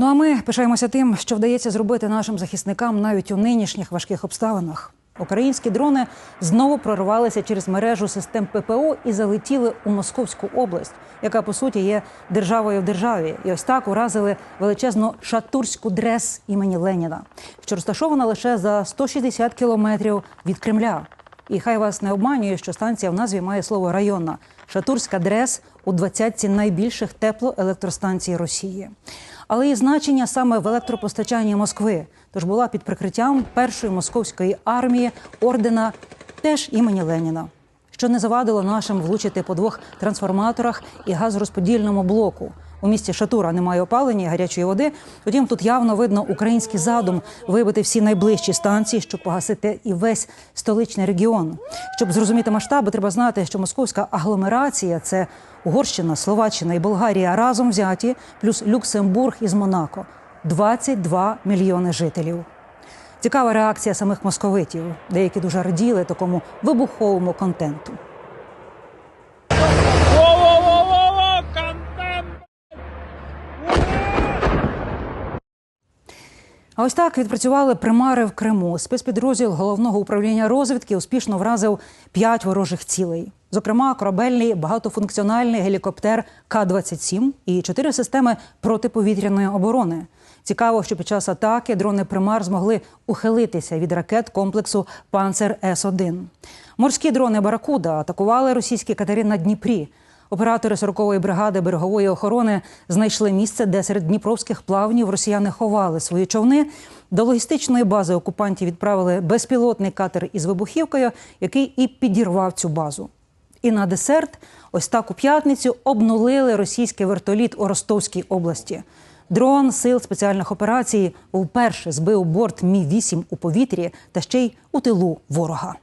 Ну а ми пишаємося тим, що вдається зробити нашим захисникам навіть у нинішніх важких обставинах. Українські дрони знову прорвалися через мережу систем ППО і залетіли у Московську область, яка по суті є державою в державі. І ось так уразили величезну шатурську дрес імені Леніна, що розташована лише за 160 кілометрів від Кремля. І хай вас не обманює, що станція в назві має слово районна. Шатурська дрес у двадцятці найбільших теплоелектростанцій Росії. Але її значення саме в електропостачанні Москви. Тож була під прикриттям першої московської армії ордена теж імені Леніна, що не завадило нашим влучити по двох трансформаторах і газорозподільному блоку. У місті Шатура немає опалення і гарячої води. Втім, тут явно видно український задум вибити всі найближчі станції, щоб погасити і весь столичний регіон. Щоб зрозуміти масштаби, треба знати, що московська агломерація це Угорщина, Словаччина і Болгарія разом взяті, плюс Люксембург із Монако 22 мільйони жителів. Цікава реакція самих московитів. Деякі дуже раділи такому вибуховому контенту. А ось так відпрацювали примари в Криму. Спецпідрозділ головного управління розвідки успішно вразив п'ять ворожих цілей. Зокрема, корабельний багатофункціональний гелікоптер К-27 і чотири системи протиповітряної оборони. Цікаво, що під час атаки дрони примар змогли ухилитися від ракет комплексу Панцер С-1. Морські дрони Баракуда атакували російські катери на Дніпрі. Оператори 40-ї бригади берегової охорони знайшли місце, де серед дніпровських плавнів росіяни ховали свої човни. До логістичної бази окупантів відправили безпілотний катер із вибухівкою, який і підірвав цю базу. І на десерт, ось так у п'ятницю, обнулили російський вертоліт у Ростовській області. Дрон сил спеціальних операцій вперше збив борт Мі 8 у повітрі та ще й у тилу ворога.